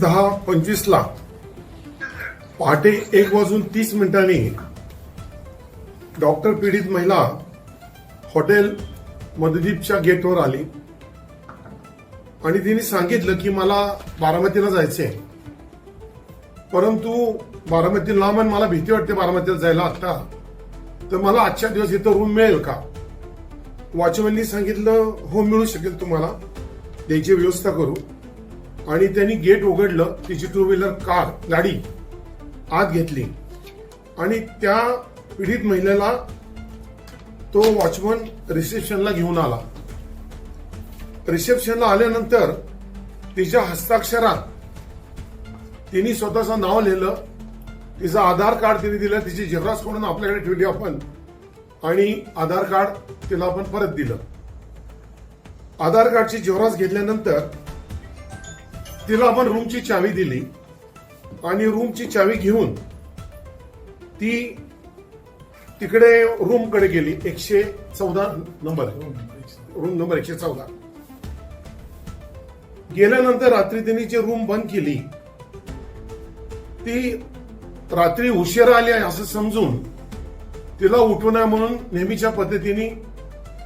दहा पंचवीसला पहाटे एक वाजून तीस मिनिटांनी डॉक्टर पीडित महिला हॉटेल मधुदीपच्या गेटवर आली. आणि तिने सांगितलं की मला बारामतीला जायचंय. परंतु बारामती लांब आणि मला भीती वाटते बारामतीला जायला आता. तर मला आजच्या दिवस इथं रूम मिळेल का? वॉचमॅननी सांगितलं हो मिळू शकेल तुम्हाला. त्याची व्यवस्था करू. आणि त्यांनी गेट उघडलं तिची टू व्हीलर कार गाडी आत घेतली. आणि त्या पीडित महिलेला तो वॉचमन रिसेप्शनला घेऊन आला. रिसेप्शनला आल्यानंतर तिच्या हस्ताक्षरात तिने स्वतःचं नाव लिहिलं तिचं आधार कार्ड तिने दिलं तिची झेरॉक्स करून आपल्याकडे ठेवली आपण आणि आधार कार्ड तिला आपण परत दिलं. आधार कार्डची झेरॉक्स घेतल्यानंतर तिला आपण रूमची चावी दिली आणि रूमची चावी घेऊन ती तिकडे रूमकडे गेली. एकशे चौदा नंबर रूम नंबर एकशे चौदा. गेल्यानंतर रात्री तिने जी रूम बंद केली ती रात्री उशिरा आली आहे असं समजून तिला उठू नये म्हणून नेहमीच्या पद्धतीने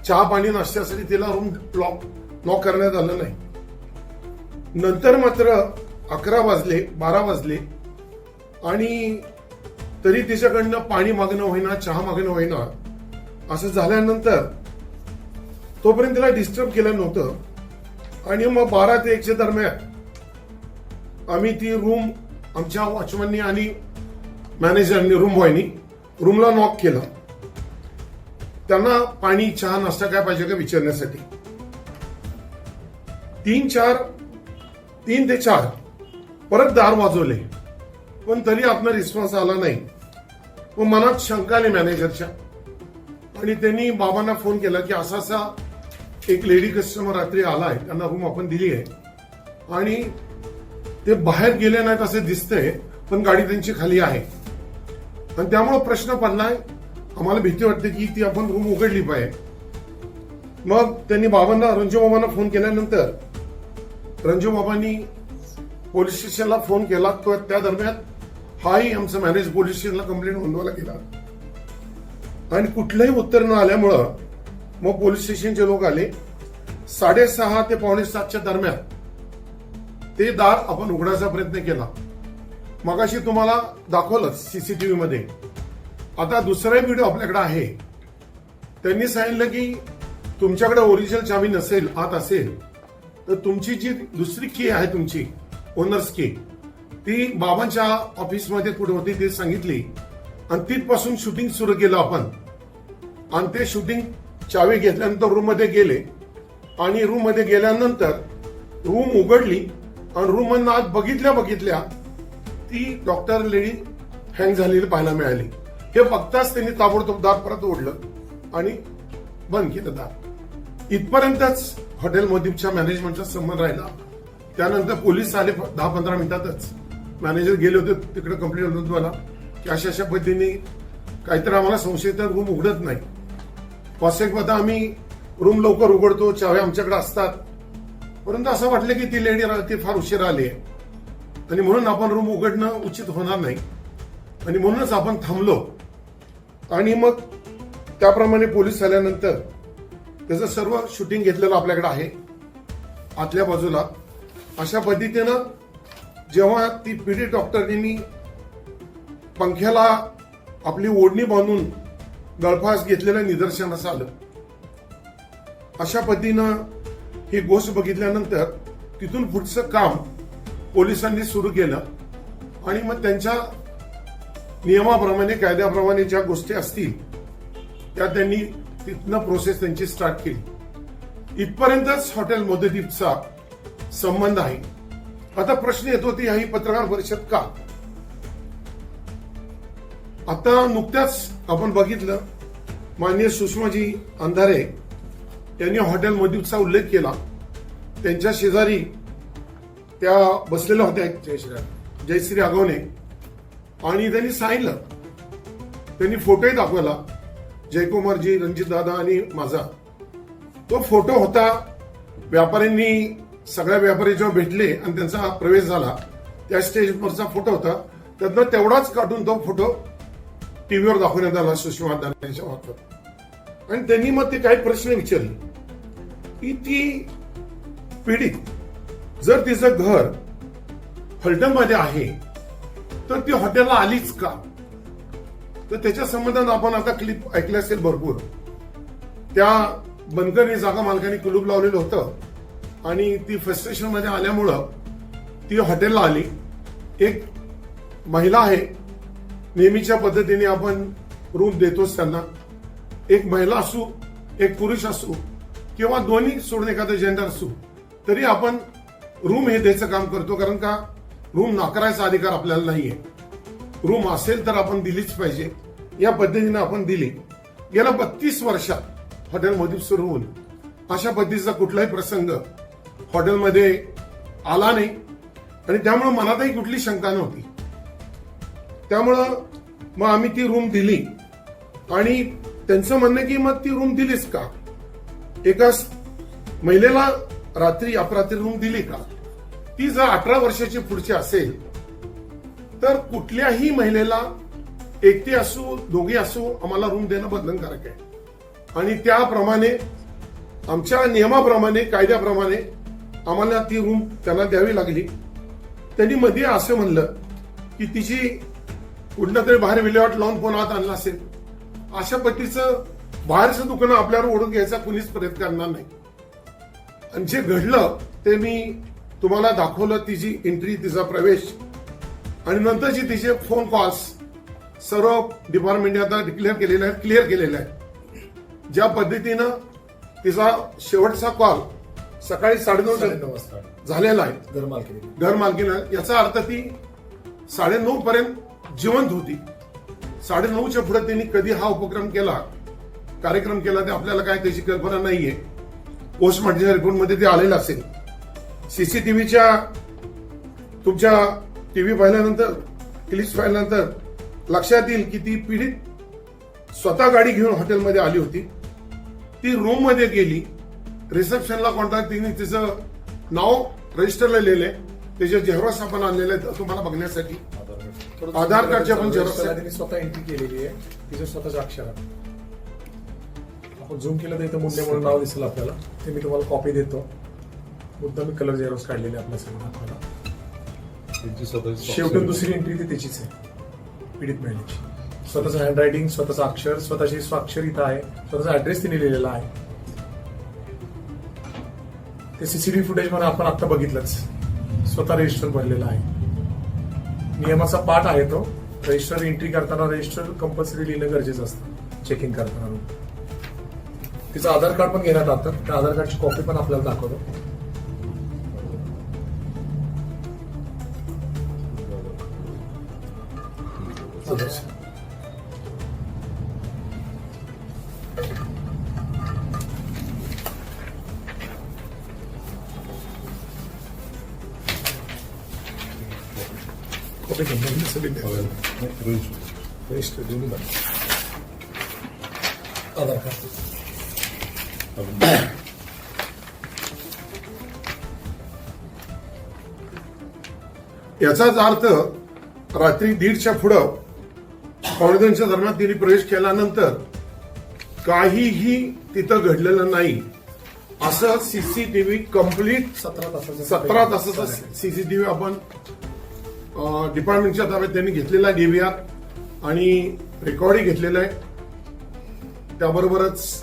चहा पाणी नाश्त्यासाठी तिला रूम लॉक लॉक करण्यात आलं नाही. नंतर मात्र अकरा वाजले बारा वाजले. आणि तरी तिच्याकडनं पाणी मागणं होईना चहा मागणं होईना असं झाल्यानंतर तोपर्यंत तिला डिस्टर्ब केलं नव्हतं. आणि मग बारा ते एकशे दरम्यान आम्ही ती रूम आमच्या वॉचमननी आणि मॅनेजरनी रूम बॉयनी रूमला नॉक केलं. त्यांना पाणी चहा नाश्ता काय पाहिजे का विचारण्यासाठी? तीन चार तीन ते चार. परत दार वाजवले पण तरी आपला रिस्पॉन्स आला नाही. मग मनात शंका आली मॅनेजरच्या आणि त्यांनी बाबांना फोन केला की असा असा एक लेडी कस्टमर रात्री आला आहे त्यांना रूम आपण दिली आहे. आणि ते बाहेर गेले नाहीत असं दिसतंय पण गाडी त्यांची खाली आहे. आणि त्यामुळे प्रश्न पडलाय. आम्हाला भीती वाटते की ती आपण रूम उघडली पाहिजे. मग त्यांनी बाबांना रंजू बाबांना फोन केल्यानंतर रणजूबाबांनी पोलीस स्टेशनला फोन केला तो त्या दरम्यान हाही आमचं मॅनेज पोलीस स्टेशनला कंप्लेंट नोंदवायला गेला. आणि कुठलंही उत्तर न आल्यामुळं मग पोलीस स्टेशनचे लोक आले. साडेसहा ते पावणे सातच्या दरम्यान ते दार आपण उघडायचा प्रयत्न केला. मगाशी तुम्हाला दाखवलंच सीसीटीव्ही मध्ये आता दुसरा व्हिडिओ आपल्याकडे आहे. त्यांनी सांगितलं की तुमच्याकडे ओरिजिनल चावी नसेल आत असेल. तर तुमची जी दुसरी की आहे तुमची ओनर्स की ती बाबांच्या ऑफिसमध्ये कुठे होती ते सांगितली. आणि तिथपासून शूटिंग सुरू केलं आपण. आणि ते शूटिंग चावी घेतल्यानंतर रूममध्ये गेले. आणि रूममध्ये गेल्यानंतर रूम उघडली. आणि रूम आज आत बघितल्या बघितल्या ती डॉक्टर लेडी हँग झालेली पाहायला मिळाली. हे बघताच त्यांनी ताबडतोब दार परत ओढलं आणि बंद केलं दार. इथपर्यंतच हॉटेल मोदीपच्या मॅनेजमेंटचा संबंध राहिला. त्यानंतर पोलीस आले दहा पंधरा मिनिटातच. मॅनेजर गेले होते तिकडे कंप्लेंट नोंदवायला की अशा अशा पद्धतीने काहीतरी आम्हाला संशयित रूम उघडत नाही. पाचशेकमध्ये आम्ही रूम लवकर उघडतो चावे आमच्याकडे असतात. परंतु असं वाटलं की ती लेडी ती फार उशीर आली आहे. आणि म्हणून आपण रूम उघडणं उचित होणार नाही. आणि म्हणूनच आपण थांबलो. आणि मग त्याप्रमाणे पोलीस आल्यानंतर त्याचं सर्व शूटिंग घेतलेलं आपल्याकडे आहे. आतल्या बाजूला. अशा पद्धतीनं जेव्हा ती पीडी डॉक्टरनी पंख्याला आपली ओढणी बांधून गळफास घेतलेलं निदर्शनास आलं. अशा पद्धतीनं ही गोष्ट बघितल्यानंतर तिथून पुढचं काम पोलिसांनी सुरू केलं. आणि मग त्यांच्या नियमाप्रमाणे कायद्याप्रमाणे ज्या गोष्टी असतील त्या त्यांनी तिथनं प्रोसेस त्यांची स्टार्ट केली. इथपर्यंतच हॉटेल मोदीदीपचा संबंध आहे. आता प्रश्न येतो ती ही पत्रकार परिषद का? आता नुकत्याच आपण बघितलं माननीय सुषमाजी अंधारे यांनी हॉटेल मोदीपचा उल्लेख केला. त्यांच्या शेजारी त्या बसलेल्या होत्या जयश्री जयश्री आगवणे. आणि त्यांनी सांगितलं त्यांनी फोटोही दाखवला. जयकुमारजी रणजितदादा आणि माझा. तो फोटो होता व्यापाऱ्यांनी सगळ्या व्यापारी जेव्हा भेटले आणि त्यांचा प्रवेश झाला त्या स्टेजवरचा फोटो होता. त्यातनं तेवढाच काढून तो फोटो टीव्हीवर दाखवण्यात आला सुषमा यांच्या मार्फत. आणि त्यांनी मग ते काही प्रश्न विचारले. की ती पीडित जर तिचं घर फलटणमध्ये आहे तर ती हॉटेलला आलीच का? तर त्याच्या संबंधात आपण आता क्लिप ऐकले असेल भरपूर. त्या बनकरी जागा मालकाने कुलूप लावलेलं होतं. आणि ती फ्रस्ट्रेशनमध्ये आल्यामुळं ती हॉटेलला आली. एक महिला आहे. नेहमीच्या पद्धतीने आपण रूम देतोच त्यांना. एक महिला असू एक पुरुष असू किंवा दोन्ही सोडून एखादं जेंडर असू तरी आपण रूम हे द्यायचं काम करतो. कारण का? रूम नाकारायचा अधिकार आपल्याला नाहीये. रूम असेल तर आपण दिलीच पाहिजे. या पद्धतीने आपण दिली. गेल्या बत्तीस वर्षात हॉटेलमध्ये सुरू होऊन अशा पद्धतीचा कुठलाही प्रसंग हॉटेलमध्ये आला नाही. आणि त्यामुळे मनातही कुठली शंका नव्हती. त्यामुळं मग आम्ही ती रूम दिली. आणि त्यांचं म्हणणं की मग ती रूम दिलीच का? एका महिलेला रात्री अपरात्री रूम दिली का? ती जर अठरा वर्षाची पुढची असेल तर कुठल्याही महिलेला एकटी असू दोघी असू आम्हाला रूम देणं बंधनकारक आहे. आणि त्याप्रमाणे आमच्या नियमाप्रमाणे कायद्याप्रमाणे आम्हाला ती रूम त्यांना द्यावी लागली. त्यांनी मध्ये असं म्हणलं की तिची कुठलं तरी बाहेर विल्हेवाट लावून फोन आत आणला असेल. अशा पद्धतीचं बाहेरचं दुकानं आपल्यावर ओढून घ्यायचा कुणीच प्रयत्न करणार नाही. आणि जे घडलं ते मी तुम्हाला दाखवलं तिची एंट्री तिचा प्रवेश. आणि नंतरची तिचे फोन कॉल्स सर्व डिपार्टमेंटने आता डिक्लेअर केलेले आहेत क्लिअर केलेले आहेत ज्या पद्धतीनं तिचा शेवटचा कॉल सकाळी साडेनऊ साडेनऊ वाजता झालेला आहे. घर मालकीने. घर मालकीनं याचा अर्थ ती साडेनऊ पर्यंत जिवंत होती. साडेनऊच्या पुढे त्यांनी कधी हा उपक्रम केला कार्यक्रम केला ते आपल्याला काय त्याची कल्पना नाहीये. पोस्टमार्टमच्या रिपोर्टमध्ये ते आलेलं असेल. सीसीटीव्हीच्या तुमच्या टीव्ही पाहिल्यानंतर क्लिप्स पाहिल्यानंतर लक्षात येईल की ती पीडित स्वतः गाडी घेऊन हॉटेलमध्ये आली होती. ती रूममध्ये गेली. रिसेप्शनला कॉन्टॅक्ट तिने तिचं नाव रजिस्टरला लिहिले त्याचे जेव्हास आपण आणलेले तुम्हाला बघण्यासाठी. आधार कार्डचे आपण xerox आहे. तिने स्वतः एंट्री केलेली आहे. तिच्या स्वतःच्या अक्षरात आपण झूम केलं तर इथं मुंडे म्हणून नाव दिसेल आपल्याला. ते मी तुम्हाला कॉपी देतो. मुद्दा मी कलर झेरॉक्स काढलेले आपल्या स्वतःची शेवटून दुसरी एंट्री ती त्याचीच आहे. पीडित महिलेची स्वतःचं हँडरायटिंग स्वतःचं अक्षर स्वतःची स्वाक्षर आहे. स्वतःचा ऍड्रेस तिने लिहिलेला आहे. ते सीसीटीव्ही फुटेजमध्ये आपण आता बघितलंच. स्वतः रजिस्टर भरलेला आहे. नियमाचा पाठ आहे तो. रजिस्टर एंट्री करताना रजिस्टर कंपल्सरी लिहिणं गरजेचं असतं. चेक इन करताना. तिचं आधार कार्ड पण घेण्यात आलं. त्या आधार कार्डची कॉपी पण आपल्याला दाखवतो. सदस्य कॉपी घेऊन सगळी द्या. रजिस्टर देऊन द्या. आधार कार्ड याचाच अर्थ रात्री दीडच्या पुढं पावणे दोनच्या दरम्यान तिने प्रवेश केल्यानंतर काहीही तिथं घडलेलं नाही. असं सीसीटीव्ही कंप्लीट सतरा तासाचं सतरा तासाचा सीसीटीव्ही आपण डिपार्टमेंटच्या ताब्यात त्यांनी घेतलेला आहे डीव्हीआर आणि रेकॉर्डही घेतलेलं आहे. त्याबरोबरच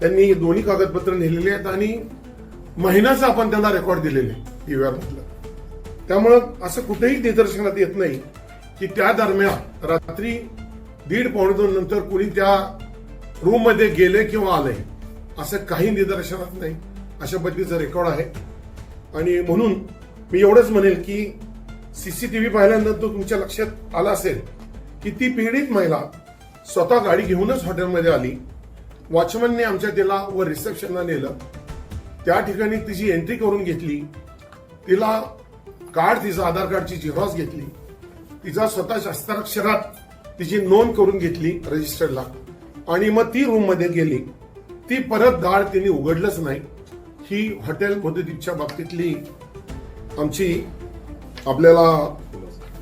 त्यांनी दोन्ही कागदपत्र नेलेली आहेत आणि महिन्याचं आपण त्यांना रेकॉर्ड दिलेले डीव्हीआर मधलं. त्यामुळं असं कुठेही निदर्शनात येत नाही. की त्या दरम्यान रात्री दीड पावणे दोन नंतर कुणी त्या रूममध्ये गेले किंवा आले असं काही निदर्शनात नाही. अशा पद्धतीचं रेकॉर्ड आहे. आणि म्हणून मी एवढंच म्हणेल की सीसीटीव्ही पाहिल्यानंतर तुमच्या लक्षात आलं असेल की ती पीडित महिला स्वतः गाडी घेऊनच हॉटेलमध्ये आली. वॉचमनने आमच्या तिला व रिसेप्शनला नेलं. त्या ठिकाणी तिची एंट्री करून घेतली. तिला कार्ड तिचं आधार कार्डची झेरॉक्स घेतली. तिचा स्वतः हस्ताक्षरात तिची नोंद करून घेतली रजिस्टरला आणि मग ती रूममध्ये गेली. ती परत दाळ तिने उघडलंच नाही. ही हॉटेल पद्धतीच्या बाबतीतली आमची आपल्याला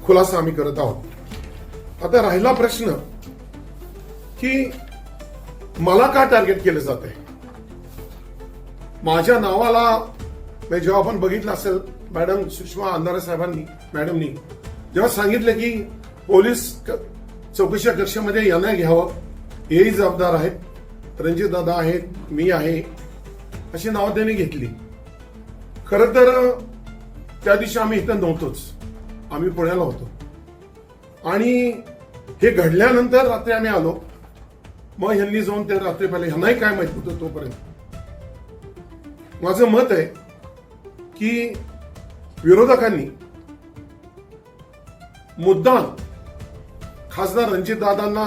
खुलासा आम्ही करत आहोत. आता राहिला प्रश्न की मला का टार्गेट केलं जात आहे? माझ्या नावाला म्हणजे जेव्हा आपण बघितलं असेल मॅडम सुषमा अंधारे साहेबांनी मॅडमनी जेव्हा सांगितलं की पोलीस चौकशी कक्षामध्ये यांना घ्यावं हेही जबाबदार आहेत रणजित दादा आहेत मी आहे अशी नावं त्यांनी घेतली. खर तर त्या दिवशी आम्ही इथं नव्हतोच. आम्ही पुण्याला होतो. आणि हे घडल्यानंतर रात्री आम्ही आलो. मग ह्यांनी जाऊन ते रात्री पहिले ह्यांनाही काय माहीत होतं तोपर्यंत. माझं मत आहे की विरोधकांनी मुद्दाम खासदार रणजितदादांना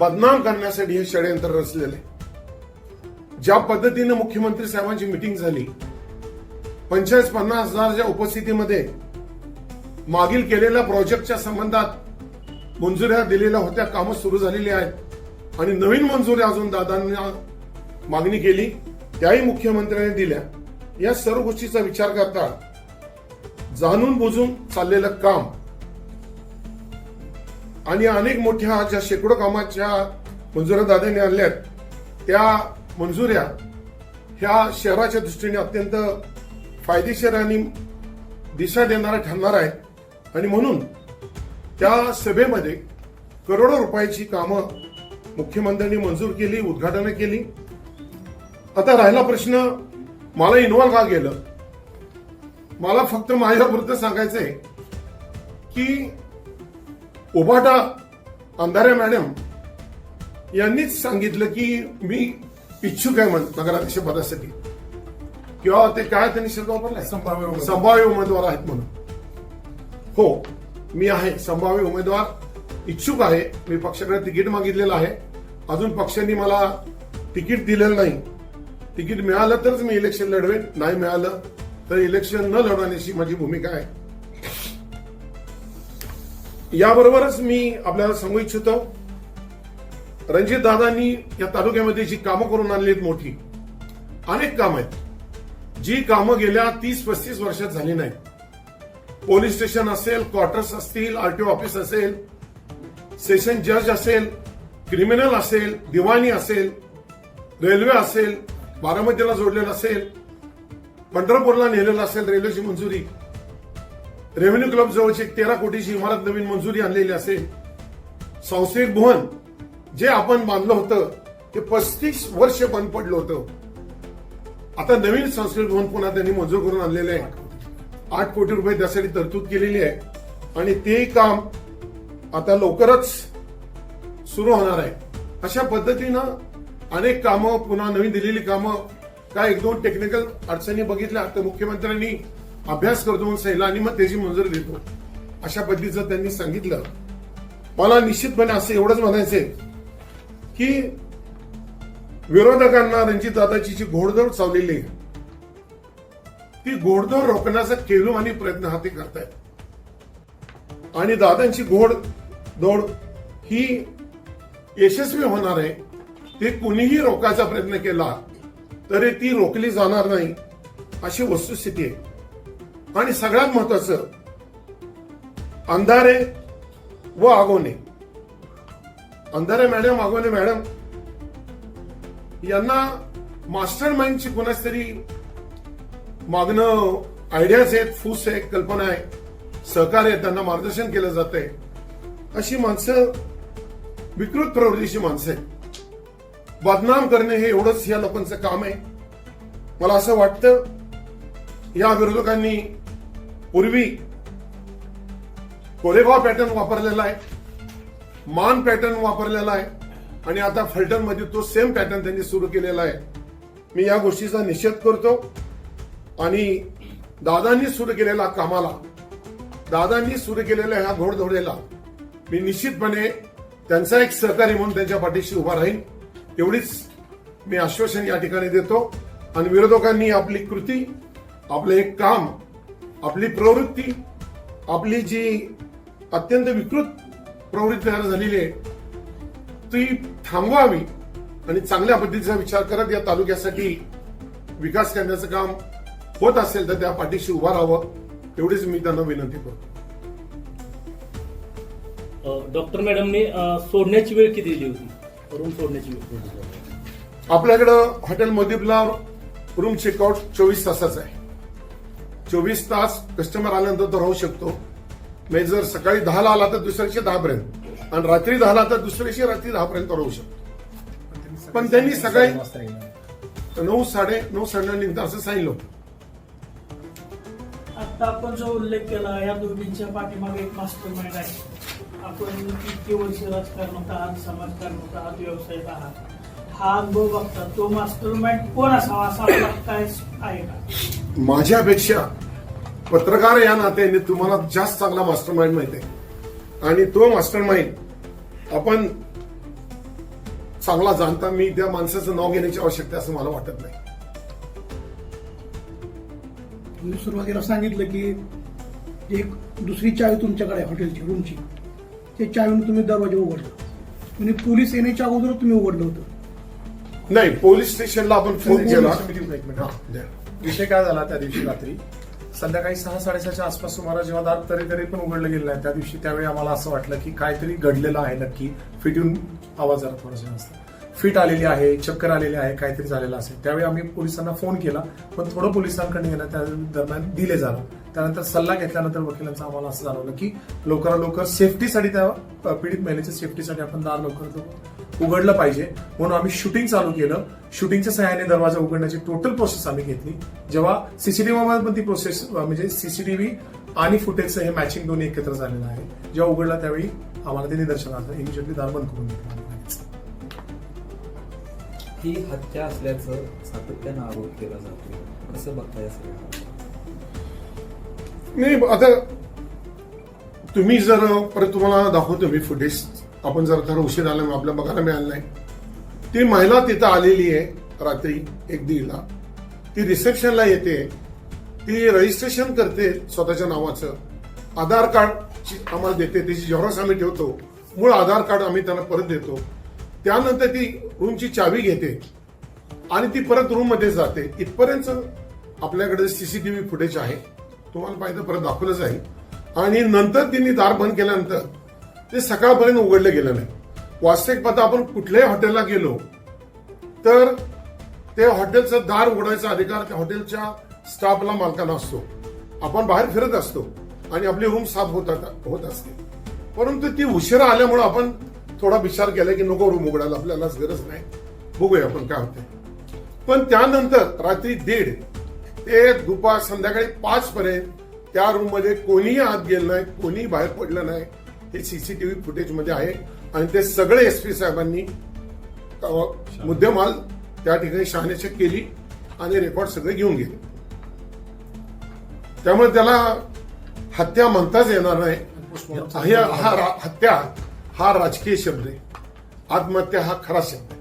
बदनाम करण्यासाठी हे षडयंत्र रचलेले ज्या पद्धतीने मुख्यमंत्री साहेबांची मिटिंग झाली पंचाळीस पन्नास हजारच्या उपस्थितीमध्ये मागील केलेल्या प्रोजेक्टच्या संबंधात मंजुऱ्या दिलेल्या होत्या कामं सुरू झालेली आहेत आणि नवीन मंजुऱ्या अजून दादांना मागणी केली त्याही मुख्यमंत्र्यांनी दिल्या. या सर्व गोष्टीचा विचार करता जाणून बुजून चाललेलं काम आणि अनेक मोठ्या ज्या शेकडो कामाच्या मंजुऱ्या दादांनी आणल्यात त्या मंजुऱ्या ह्या शहराच्या दृष्टीने अत्यंत फायदेशीर आणि दिशा देणारा ठरणार आहे आणि म्हणून त्या सभेमध्ये करोडो रुपयाची कामं मुख्यमंत्र्यांनी मंजूर केली उद्घाटनं केली. आता राहिला प्रश्न मला इन्व्हॉल्व का गेलं मला फक्त माझ्यापुरतं सांगायचंय की उभाटा अंधारे मॅडम यांनीच सांगितलं की मी इच्छुक आहे म्हण नगराध्यक्ष पदासाठी. किंवा ते काय त्यांनी शब्द वापरलाय संभाव्य. संभाव्य उमेदवार आहेत म्हणून. हो मी आहे. संभाव्य उमेदवार इच्छुक आहे. मी पक्षाकडे तिकीट मागितलेलं आहे. अजून पक्षांनी मला तिकीट दिलेलं नाही. तिकीट मिळालं तरच मी इलेक्शन लढवेन. नाही मिळालं तर इलेक्शन न लढवण्याची माझी भूमिका आहे. याबरोबरच मी आपल्याला सांगू इच्छितो रणजित दादांनी या तालुक्यामध्ये जी कामं करून आणली आहेत मोठी अनेक कामं आहेत. जी कामं गेल्या तीस पस्तीस वर्षात झाली नाहीत. पोलीस स्टेशन असेल क्वार्टर्स असतील आरटीओ ऑफिस असेल सेशन जज असेल क्रिमिनल असेल दिवाणी असेल रेल्वे असेल बारामतीला जोडलेलं असेल पंढरपूरला नेलेलं असेल रेल्वेची मंजुरी रेव्हेन्यू क्लब जवळची एक तेरा कोटीची इमारत नवीन मंजुरी आणलेली असेल. संस्थेत भवन जे आपण बांधलं होतं ते पस्तीस वर्ष बंद पडलं होतं. आता नवीन संस्कृत भवन पुन्हा त्यांनी मंजूर करून आणलेलं आहे. आठ कोटी रुपये त्यासाठी तरतूद केलेली आहे. आणि ते काम आता लवकरच सुरू होणार आहे. अशा पद्धतीनं अनेक कामं पुन्हा नवीन दिलेली कामं काय एक दोन टेक्निकल अडचणी बघितल्या तर मुख्यमंत्र्यांनी अभ्यास करतो म्हणून सांगितलं आणि मग त्याची मंजुरी देतो. अशा पद्धतीचं त्यांनी सांगितलं. मला निश्चितपणे असं एवढंच म्हणायचंय की विरोधकांना रणजित दादाची जी घोडदौड चावलेली आहे ती घोडदौड रोखण्याचा केलू आणि प्रयत्न हाती करतायत. आणि दादांची घोड दौड ही यशस्वी होणार आहे ते कुणीही रोखायचा प्रयत्न केला तरी ती रोखली जाणार नाही अशी वस्तुस्थिती आहे. आणि सगळ्यात महत्वाचं अंधारे व आगोने. अंधारे मॅडम आगोने मॅडम यांना मास्टर माइंडची कोणाच तरी मागणं आयडियाज आहेत फूस आहेत कल्पना आहे सहकार्य आहे त्यांना मार्गदर्शन केलं जात आहे अशी माणसं विकृत प्रवृत्तीची माणसं आहेत. बदनाम करणे हे एवढंच या लोकांचं काम आहे. मला असं वाटतं या विरोधकांनी पूर्वी कोरेगाव पॅटर्न वापरलेला आहे मान पॅटर्न वापरलेला आहे आणि आता फलटणमध्ये तो सेम पॅटर्न त्यांनी सुरू केलेला आहे. मी या गोष्टीचा निषेध करतो. आणि दादांनी सुरू केलेल्या कामाला दादांनी सुरू केलेल्या ह्या घोडधोडेला मी निश्चितपणे त्यांचा एक सहकारी म्हणून त्यांच्या पाठीशी उभा राहील एवढीच मी आश्वासन या ठिकाणी देतो. आणि विरोधकांनी आपली कृती आपलं एक काम आपली प्रवृत्ती आपली जी अत्यंत विकृत प्रवृत्ती तयार झालेली आहे ती थांबवावी आणि चांगल्या पद्धतीचा विचार करत या तालुक्यासाठी विकास करण्याचं काम होत असेल तर त्या पाठीशी उभा राहावं एवढीच मी त्यांना विनंती करतो. डॉक्टर मॅडमने सोडण्याची वेळ किती दिली होती? रूम सोडण्याची वेळ. आपल्याकडं हॉटेल मदिपला रूम चेकआउट चोवीस तासाचा आहे. चोवीस तास कस्टमर आल्यानंतर तो राहू शकतो. म्हणजे जर सकाळी दहाला आला तर दुसऱ्या दिवशी दहा पर्यंत आणि रात्री दहाला तर दुसऱ्या दिवशी रात्री दहा पर्यंत राहू शकतो. पण त्यांनी सकाळी- नऊ साडे नऊ साडे निघता असं सांगितलं होतं. आता आपण जो उल्लेख केला या दोघींच्या पाठीमागे एक मास्टर माइंड आहे. आपण इतकी वर्ष राजकारणात आहात समाजकारणात आहात व्यवसायात आहात? हा अनुभव बघता तो मास्टर माइंड कोण असावा असा आपला काय आहे का? माझ्यापेक्षा पत्रकार या नात्याने तुम्हाला जास्त चांगला मास्टर माइंड माहिती आहे. आणि तो मास्टर माइंड आपण चांगला जाणता मी त्या माणसाचं नाव घेण्याची आवश्यकता आहे असं मला वाटत नाही. तुम्ही सुरुवातीला सांगितलं की एक दुसरी चावी तुमच्याकडे आहे हॉटेलची रूमची ते चावीने तुम्ही दरवाजा उघडला म्हणजे पोलीस येण्याच्या अगोदर तुम्ही उघडलं होतं. नाही पोलीस स्टेशनला आपण फोन केला. हा. विषय काय झाला त्या दिवशी रात्री? संध्याकाळी सहा साडेसहाच्या आसपास सुमारा जेव्हा दार तरी तरी पण उघडलं गेलं नाही त्या दिवशी त्यावेळी आम्हाला असं वाटलं की काहीतरी घडलेलं आहे नक्की. फिटून आवाज जरा थोडासा जास्त. फिट आलेली आहे चक्कर आलेली आहे काहीतरी झालेलं असेल. त्यावेळी आम्ही पोलिसांना फोन केला पण थोडं पोलिसांकडे गेलं त्या दरम्यान दिले झालं त्यानंतर सल्ला घेतल्यानंतर वकिलांचं आम्हाला असं जाणवलं की लवकरात लवकर सेफ्टीसाठी त्या पीडित महिलेच्या सेफ्टीसाठी आपण दार लवकर उघडलं पाहिजे. म्हणून आम्ही शूटिंग चालू केलं. शूटिंगच्या सहाय्याने दरवाजा उघडण्याची टोटल प्रोसेस आम्ही घेतली. जेव्हा सीसीटीव्ही पण ती प्रोसेस म्हणजे सीसीटीव्ही आणि फुटेजचं हे मॅचिंग दोन्ही एकत्र झालेलं आहे. जेव्हा उघडला त्यावेळी आम्हाला ते निदर्शन आलं इमिजिएटली दार बंद करून घेतलं ही हत्या असल्याचं सातत्यानं आरोप केला जातो. कसं बघताय सगळं नाही आता तुम्ही जर परत तुम्हाला दाखवतो मी फुटेज आपण जर खरं उशीर आला आपल्याला बघायला मिळालं नाही. ती महिला तिथं आलेली आहे रात्री एक दीडला. ती रिसेप्शनला येते. ती रजिस्ट्रेशन करते स्वतःच्या नावाचं. आधार कार्ड आम्हाला देते. त्याची जेव्हा आम्ही ठेवतो. मूळ आधार कार्ड आम्ही त्यांना परत देतो. त्यानंतर ती रूमची चावी घेते आणि ती परत रूममध्ये जाते. इथपर्यंत आपल्याकडे सीसीटीव्ही फुटेज आहे. तुम्हाला पाहिजे परत दाखवलं जाईल आणि नंतर तिने दार बंद केल्यानंतर ते सकाळपर्यंत उघडलं गेलं नाही. वास्तविक पाहता आपण कुठल्याही हॉटेलला गेलो तर ते हॉटेलचं दार उघडायचा अधिकार त्या हॉटेलच्या स्टाफला मालकांना असतो. आपण बाहेर फिरत असतो आणि आपली रूम साफ होत होत असते. परंतु ती उशिरा आल्यामुळे आपण थोडा विचार केला की नको रूम उघडायला आपल्यालाच गरज नाही. बघूया आपण काय होते पण त्यानंतर रात्री दीड ते दुपार संध्याकाळी पाच पर्यंत त्या रूममध्ये कोणीही आत गेलं नाही कोणीही बाहेर पडलं नाही. हे सीसीटीव्ही फुटेजमध्ये आहे. आणि ते सगळे एस पी साहेबांनी मुद्देमाल त्या ठिकाणी शहानिशा केली आणि रेकॉर्ड सगळे घेऊन गेले. त्यामुळे त्याला हत्या म्हणताच येणार नाही. हत्या. हा राजकीय शब्द आहे. आत्महत्या हा खरा शब्द आहे.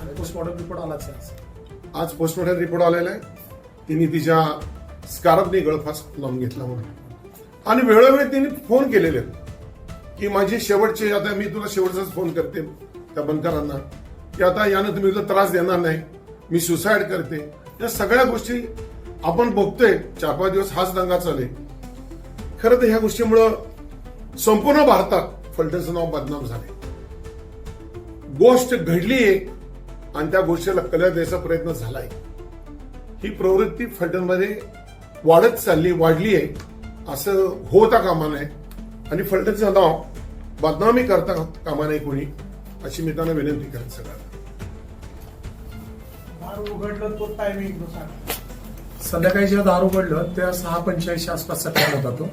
आणि पोस्टमॉर्टम रिपोर्ट आलाच आहे आज. पोस्टमॉर्टम रिपोर्ट आलेला आहे. तिने तिच्या स्कार्फने गळफास लावून घेतला म्हणून. आणि वेळोवेळी तिने फोन केलेले की माझी शेवटची आता मी तुला शेवटचाच फोन करते त्या बनकरांना. की आता यानं तुम्ही तुला त्रास देणार नाही. मी सुसाईड करते. या सगळ्या गोष्टी आपण बघतोय. चार पाच दिवस हाच दंगा चाले खरं तर ह्या गोष्टीमुळं संपूर्ण भारतात फलटणचं नाव बदनाम झाले गोष्ट घडली एक आणि त्या गोष्टीला कलर द्यायचा प्रयत्न झालाय. ही प्रवृत्ती फलटणमध्ये वाढत चालली वाढली आहे असं होता कामा नये. आणि फलटणचं नाव बदनामी करता कामा नये कोणी अशी मी त्यांना विनंती करेन सगळ्यांना. दार उघडलं तो टायमिंग सांगा संध्याकाळी जेव्हा दार उघडलं त्या सहा पंच्याऐंशी आसपासचा टाइम होता तो.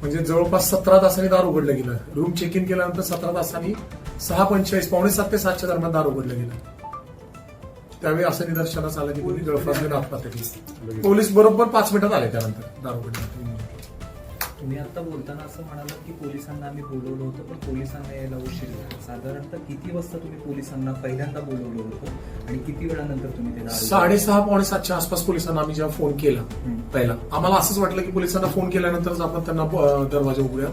म्हणजे जवळपास सतरा तासांनी दार उघडलं गेलं. रूम चेक इन केल्यानंतर सतरा तासांनी सहा पंचेचाळीस पावणे सात ते सातच्या दरम्यान दार उघडलं गेलं. त्यावेळी असं निदर्शनास आलं की कोणी जवळपास आत्महत्या केली. पोलीस बरोबर पाच मिनिटात आले त्यानंतर दार उघडल्यानंतर तुम्ही आता बोलताना असं म्हणालात की पोलिसांना आम्ही बोलवलं होतं पण पोलिसांना यायला उशीर झाला. साधारणतः किती वाजता तुम्ही पोलिसांना पहिल्यांदा बोलवलं होतं आणि किती वेळानंतर तुम्ही ते दार उघडलं? साडेसहा पावणे सातच्या आसपास पोलिसांना आम्ही जेव्हा फोन केला. पहिला. आम्हाला असंच वाटलं की पोलिसांना फोन केल्यानंतरच आपण त्यांना दरवाजा उघडूया.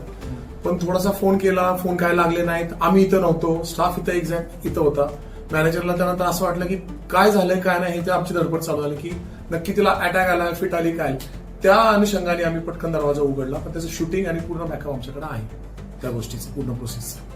पण थोडासा फोन केला फोन काय लागले नाहीत. आम्ही इथं नव्हतो. स्टाफ इथं एक्झॅक्ट इथं होता. मॅनेजरला त्यानंतर असं वाटलं की काय झालंय काय नाही हे ते आमची धडपड चालू झाली की नक्की तिला अटॅक आला फिट आली काय त्या अनुषंगाने आम्ही पटकन दरवाजा उघडला पण त्याचं शूटिंग आणि पूर्ण बॅकअप आमच्याकडे आहे. त्या गोष्टीचं पूर्ण प्रोसेसचं